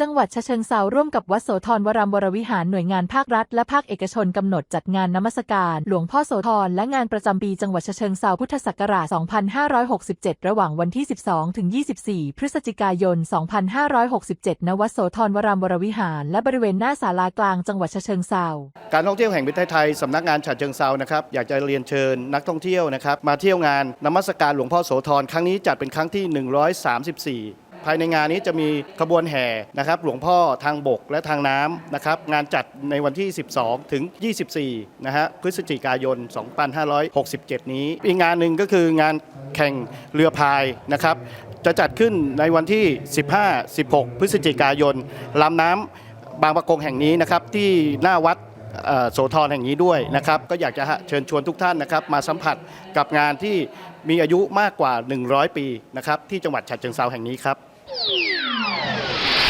จังหวัดฉะเชิงเซาร่วมกับวัดโสธรวรามวรวิหารหน่วยงานภาครัฐและภาคเอกชนกำหนดจัดงานนมัสการ หลวงพ่อโสธรและงานประจำปีจังหวัดฉะเชิงเซาพุทธศักราช 2567 ระหว่างวันที่ 12 ถึง 24 พฤศจิกายน 2567 ณ วัดโสธรวรามวรวิหาร และบริเวณหน้าศาลากลางจังหวัดฉะเชิงเซาการท่องเที่ยวแห่งประเทศไทยสำนักงานฉะเชิงเซานะครับอยากจะเรียนเชิญนักท่องเที่ยวนะครับมาเที่ยวงานนมัสการหลวงพ่อโสธรครั้งนี้จัดเป็นครั้งที่ 134 ภายในงานนี้จะมีขบวนแห่นะครับหลวงพ่อทางบกและทางน้ำนะครับงานจัดในวันที่ 12 ถึง 24 นะฮะพฤศจิกายน 2567 นี้ อีกงานหนึ่งก็คืองานแข่งเรือพายนะครับจะจัดขึ้นในวันที่ 15-16 พฤศจิกายนลำน้ำบางประกงแห่งนี้นะครับที่หน้าวัดโสธรแห่งนี้ด้วยนะครับก็อยากจะเชิญชวนทุกท่านนะครับมาสัมผัสกับงานที่มีอายุมากกว่า 100 ปีนะครับที่จังหวัดฉะเชิงเซาแห่งนี้ครับ Yeah.